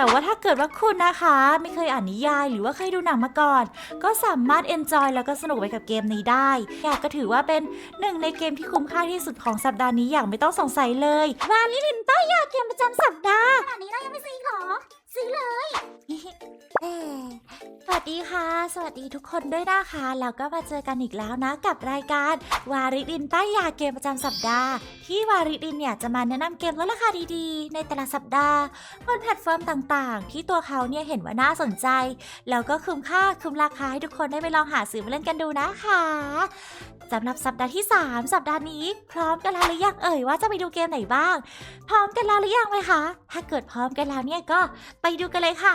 แต่ว่าถ้าเกิดว่าคุณนะคะ ไม่เคยอ่านนิยาย หรือว่าเคยดูหนังมาก่อน ก็สามารถเอนจอยแล้วก็สนุกไปกับเกมนี้ได้อยากก็ถือว่าเป็นหนึ่งในเกมที่คุ้มค่าที่สุดของสัปดาห์นี้อย่างไม่ต้องสงสัยเลย วาลิลินป้ายาเกมประจำสัปดาห์ขนาดนี้เรายังไม่ สวัสดีค่ะ สวัสดีทุกคนด้วยนะคะแล้วก็มาเจอกันอีกแล้วนะกับรายการวาริดินป้ายยาเกมประจำสัปดาห์ ที่วาริดินเนี่ยจะมาแนะนำเกมลดราคาดีๆ ในแต่ละสัปดาห์บนแพลตฟอร์มต่างๆ ที่ตัวเขาเนี่ยเห็นว่าน่าสนใจ แล้วก็คุ้มค่าคุ้มราคาให้ทุกคนได้ไปลองหาซื้อมาเล่นกันดูนะคะ สำหรับสัปดาห์ที่ 3 สัปดาห์นี้ พร้อมกันแล้วหรือยังเอ่ยว่าจะไปดูเกมไหนบ้าง พร้อมกันแล้วหรือยังไหมคะ ถ้าเกิดพร้อมกันแล้วเนี่ยก็ไปดูกันเลยค่ะ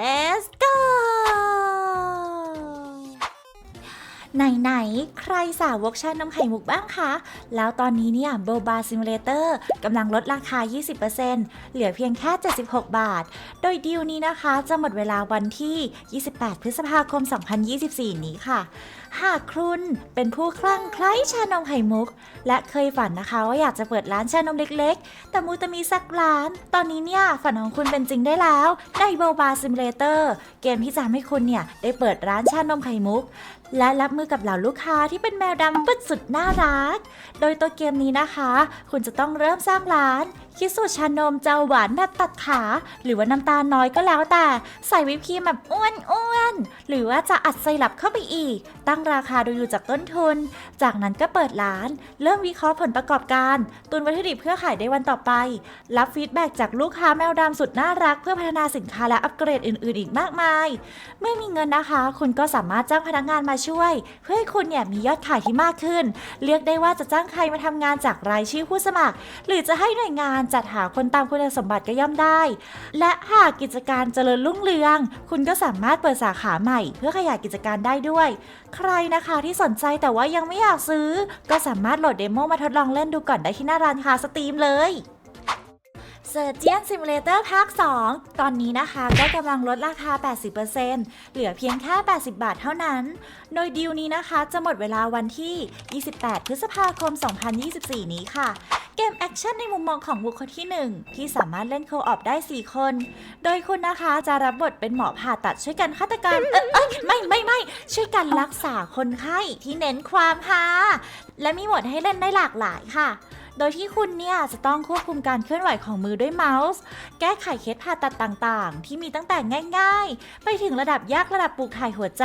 Let's go ไหนๆ ใครสาวกชานมไข่มุกบ้างคะ แล้วตอนนี้เนี่ยโบบาซิมูเลเตอร์กำลังลดราคา 20%เหลือเพียงแค่ 76 บาท โดยดีลนี้นะคะจะหมดเวลาวันที่ 28 พฤษภาคม 2024 นี้ค่ะ หากคุณเป็นผู้คลั่งไคล้ชานมไข่มุก และเคยฝันนะคะว่าอยากจะเปิดร้านชานมเล็กๆ แต่มูจะมีสักร้าน ตอนนี้เนี่ยฝันของคุณเป็นจริงได้แล้วในโบบาซิมูเลเตอร์เกมที่จะทำให้คุณเนี่ยได้เปิดร้านชานมไข่มุก และรับมือกับเหล่าลูกค้าที่เป็นแมวดำปึ๊ดสุดน่ารัก โดยตัวเกมนี้นะคะ คุณจะต้องเริ่มสร้างร้าน คิดสูตรชานมเจะหวานแบบตัดขา หรือว่าน้ำตาลน้อยก็แล้วแต่ ใส่วิปครีมแบบอ้วนอ้วนๆหรือว่าจะอัดไซรัปเข้าไปอีก ตั้งราคาโดยดูจากต้นทุน จากนั้นก็เปิดร้าน เริ่มวิเคราะห์ผลประกอบการ ตุนวัตถุดิบเพื่อขายในวันต่อไป รับฟีดแบ็กจากลูกค้าแมวดำสุดน่ารัก เพื่อพัฒนาสินค้าและอัปเกรดอื่น ๆ อีกมากมาย เมื่อมีเงินนะคะ คุณก็สามารถจ้างพนักงานมาช่วยเพื่อให้คุณเนี่ยมียอดขายที่มากขึ้นเรียกได้ว่าจะจ้างใครมาทำงานจากรายชื่อผู้สมัคร หรือจะให้หน่วยงานจัดหาคนตามคุณสมบัติก็ย่อมได้ และหากกิจการเจริญรุ่งเรือง คุณก็สามารถเปิดสาขาใหม่ เพื่อขยายกิจการได้ด้วย ใครนะคะที่สนใจแต่ว่ายังไม่อยากซื้อ ก็สามารถโหลดเดโมมาทดลองเล่นดูก่อนได้ที่หน้าร้านค้าสตรีมเลย s u r g e o n Simulator ภาค 2 ตอนนี้นะคะก็กำลังลดราคา 80%เหลือเพียงแค่ 80 บาทเท่านั้น โดยดีลนี้นะคะจะหมดเวลาวันที่ 28 พฤษภาคม 2024 นี้ค่ะ เกมแอคชั่นในมุมมองของบุคคลที่ 1 ที่สามารถเล่นโคออปได้ 4 คน โดยคุณนะคะจะรับบทเป็นหมอผ่าตัดช่วยกันฆาตกรรมเอยเอ้ยไม่ไม่ไม่ช่วยกันรักษาคนไข้ที่เน้นความฮาและมีหมดให้เล่นได้หลากหลายค่ะ โดยที่คุณเนี่ยจะต้องควบคุมการเคลื่อนไหวของมือด้วยเมาส์ แก้ไขเคสผ่าตัดต่างๆ ที่มีตั้งแต่ง่ายๆ ไปถึงระดับยากระดับปลูกถ่ายหัวใจ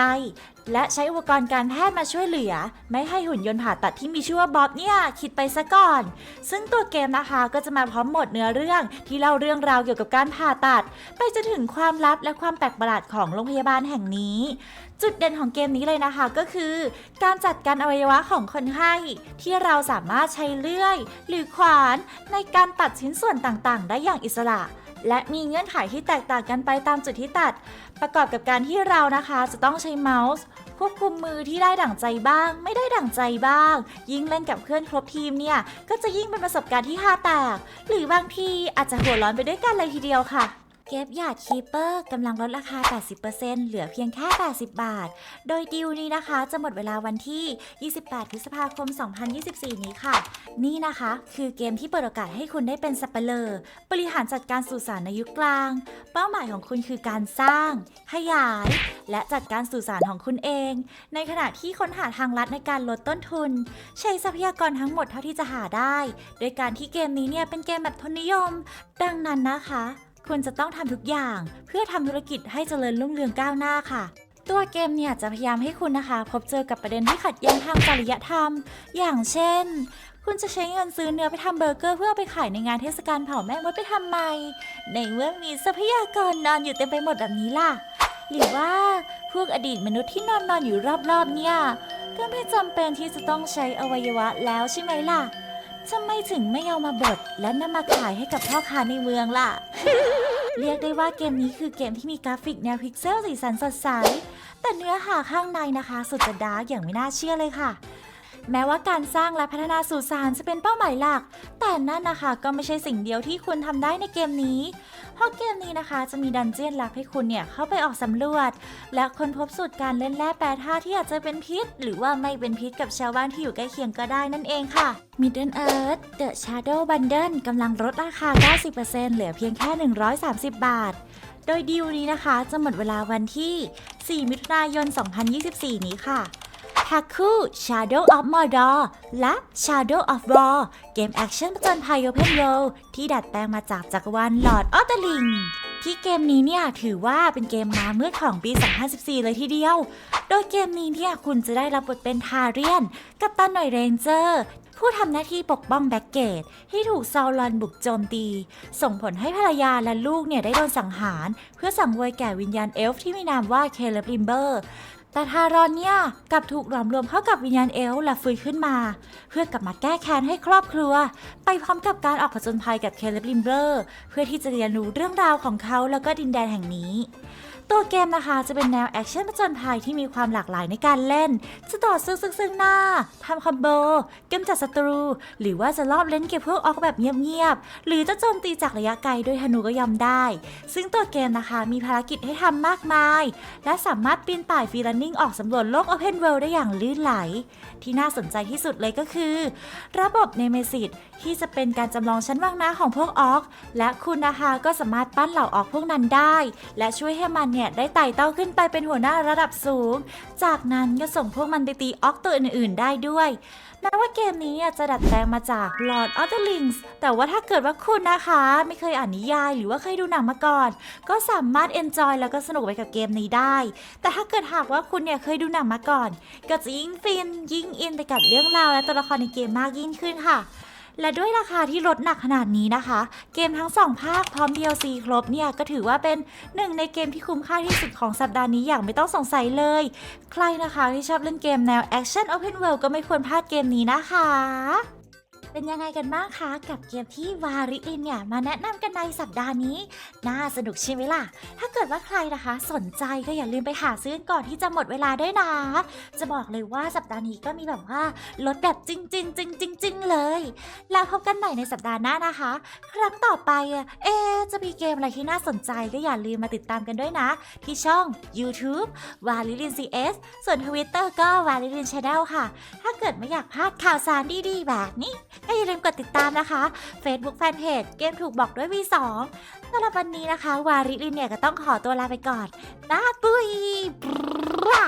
และใช้อุปกรณ์การแพทย์มาช่วยเหลือ ไม่ให้หุ่นยนต์ผ่าตัดที่มีชื่อว่าบ๊อบเนี่ยคิดไปซะก่อน ซึ่งตัวเกมนะคะก็จะมาพร้อมหมดเนื้อเรื่องที่เล่าเรื่องราวเกี่ยวกับการผ่าตัด ไปจนถึงความลับและความแปลกประหลาดของโรงพยาบาลแห่งนี้ จุดเด่นของเกมนี้เลยนะคะก็คือ การจัดการอวัยวะของคนไข้ที่เราสามารถใช้เลื่อย หรือขวานในการตัดชิ้นส่วนต่างๆ ได้อย่างอิสระ และมีเงื่อนไขที่แตกต่างกันไปตามจุดที่ตัด ประกอบกับการที่เรานะคะจะต้องใช้เมาส์ควบคุมมือที่ได้ดั่งใจบ้าง ไม่ได้ดั่งใจบ้าง ยิ่งเล่นกับเพื่อนครบทีมเนี่ย ก็จะยิ่งเป็นประสบการณ์ที่ฮาแตก หรือบางทีอาจจะหัวร้อนไปด้วยกันเลยทีเดียวค่ะ เก็บหยาดคีเปอร์กำลังลดราคา 80%เหลือเพียงแค่ 80 บาท โดยดีลนี้นะคะจะหมดเวลาวันที่ 28 พฤษภาคม 2024 นี้ค่ะ นี่นะคะ คือเกมที่เปิดโอกาสให้คุณได้เป็นสับเปลอบริหารจัดการสุสานในยุคกลาง เป้าหมายของคุณคือการสร้าง ขยาย และจัดการสุสานของคุณเอง ในขณะที่ค้นหาทางลัดในการลดต้นทุน ใช้ทรัพยากรทั้งหมดเท่าที่จะหาได้ โดยการที่เกมนี้เนี่ยเป็นเกมแบบทุนนิยม ดังนั้นนะคะ คุณจะต้องทำทุกอย่าง เพื่อทำธุรกิจให้เจริญรุ่งเรืองก้าวหน้าค่ะ ตัวเกมเนี่ยจะพยายามให้คุณนะคะ พบเจอกับประเด็นที่ขัดแย้งทางจริยธรรม อย่างเช่น คุณจะใช้เงินซื้อเนื้อไปทำเบอร์เกอร์เพื่อเอาไปขายในงานเทศกาลเผาแม่มดไปทำไม ในเมื่อมีทรัพยากรนอนอยู่เต็มไปหมดแบบนี้ล่ะ หรือว่าพวกอดีตมนุษย์ที่นอนนอนอยู่รอบๆเนี่ยก็ไม่จำเป็นที่จะต้องใช้อวัยวะแล้วใช่ไหมล่ะ ทำไมถึงไม่เอามาบดและนำมาขายให้กับพ่อค้าในเมืองล่ะ เรียกได้ว่าเกมนี้คือเกมที่มีกราฟิกแนวพิกเซลสีสันสดใส แต่เนื้อหาข้างในนะคะ สุดจะดาร์กอย่างไม่น่าเชื่อเลยค่ะ แม้ว่าการสร้างและพัฒนาสุสานจะเป็นเป้าหมายหลัก แต่นั่นนะคะก็ไม่ใช่สิ่งเดียวที่คุณทำได้ในเกมนี้ เพราะเกมนี้นะคะจะมีดันเจียนลับให้คุณเนี่ยเข้าไปออกสำรวจ และค้นพบสูตรการเล่นแร่แปรธาตุที่อาจจะเป็นพิษ หรือว่าไม่เป็นพิษกับชาวบ้านที่อยู่ใกล้เคียงก็ได้นั่นเองค่ะ Middle Earth The Shadow Bundle กำลังลดราคา 90%เหลือเพียงแค่ 130 บาท โดยดีลนี้นะคะจะหมดเวลาวันที่ 4 มิถุนายน 2024 นี้ค่ะ h a k u Shadow of Mordor และ Shadow of War เกมแอคชั่นประจนภัย Open World ที่ดัดแปลงมาจากจักรวาล Lord of the Ring ที่เกมนี้เนี่ยถือว่าเป็นเกมมาเมื่อของปี 2014 เลยทีเดียว โดยเกมนี้เนี่ยคุณจะได้รับบทเป็นทาเรียน กับตันหน่วยเรนเจอร์ผู้ทำหน้าที่ปกป้องแบ็กเกต ที่ถูกซาวลอนบุกโจมตี ส่งผลให้ภรรยาและลูกเนี่ยได้โดนสังหาร เพื่อสังเวยแก่วิญญาณเอลฟ์ที่มีนามว่าเคเลบลิมเบอร์ แต่ทารอนเนี่ยกลับถูกหลอมรวมเข้ากับวิญญาณเอลและฟื้นขึ้นมา เพื่อกลับมาแก้แค้นให้ครอบครัว ไปพร้อมกับการออกผจญภัยกับเคเลบลิมเบอร์ เพื่อที่จะเรียนรู้เรื่องราวของเขาแล้วก็ดินแดนแห่งนี้ ตัวเกมนะคะจะเป็นแนวแอคชั่นผจญภัยที่มีความหลากหลายในการเล่น จะต่อสู้ซึ่งซึ่งหน้าทำคอมโบกำจัดศัตรู หรือว่าจะรอบเล่นเก็บพวกออกแบบเงียบๆ หรือจะโจมตีจากระยะไกลด้วยธนูก็ยอมได้ ซึ่งตัวเกมนะคะมีภารกิจให้ทำมากมาย และสามารถปีนป่ายฟรีลันนิ่งออกสำรวจโลก Open World ได้อย่างลื่นไหล ที่น่าสนใจที่สุดเลยก็คือ ระบบเนเมซิสที่จะเป็นการจำลองชั้นวางหน้าของพวกออกและคุณนะคะก็สามารถปั้นเหล่าออกพวกนั้นได้ และช่วยให้มันเนี่ยได้ไต่เต้าขึ้นไปเป็นหัวหน้าระดับสูง จากนั้นก็ส่งพวกมันไปตีออกตัวอื่นๆได้ด้วยแม้ว่าเกมนี้จะดัดแปลงมาจาก Lord of the Rings แต่ว่าถ้าเกิดว่าคุณนะคะ ไม่เคยอ่านนิยายหรือว่าเคยดูหนังมาก่อน ก็สามารถ enjoy แล้วก็สนุกไปกับเกมนี้ได้ แต่ถ้าเกิดหากว่าคุณเนี่ยเคยดูหนังมาก่อน ก็จะยิ่งฟินยิ่งอินไปกับเรื่องราวและตัวละครในเกมมากยิ่งขึ้นค่ะ และด้วยราคาที่ลดหนักขนาดนี้นะคะ เกมทั้งสองภาคพร้อม DLC ครบเนี่ย ก็ถือว่าเป็นหนึ่งในเกมที่คุ้มค่าที่สุดของสัปดาห์นี้อย่างไม่ต้องสงสัยเลย ใครนะคะที่ชอบเล่นเกมแนว Action Open World ก็ไม่ควรพลาดเกมนี้นะคะ เป็นยังไงกันบ้างคะ กับเกมที่วาริลินเนี่ย มาแนะนำกันในสัปดาห์นี้ น่าสนุกใช่ไหมล่ะ ถ้าเกิดว่าใครนะคะ สนใจก็อย่าลืมไปหาซื้อก่อนที่จะหมดเวลาด้วยนะ จะบอกเลยว่าสัปดาห์นี้ก็มีแบบว่าลดแบบจริงจริงจริงจ เลย แล้วพบกันใหม่ในสัปดาห์หน้านะคะ ครั้งต่อไปเอจะมีเกมอะไรที่น่าสนใจก็อย่าลืมมาติดตามกันด้วยนะ ที่ช่อง YouTube วาลิลิน CS ส่วน Twitter ก็วาลิลิน Channel ค่ะ ถ้าเกิดไม่อยากพลาดข่าวสารดีๆ แบบนี้ ก็อย่าลืมกดติดตามนะคะ Facebook Fanpage เกมถูกบอกด้วย V2 สำหรับวันนี้นะคะ วาริลินเนี่ยก็ต้องขอตัวลาไปก่อนลาปุยบรา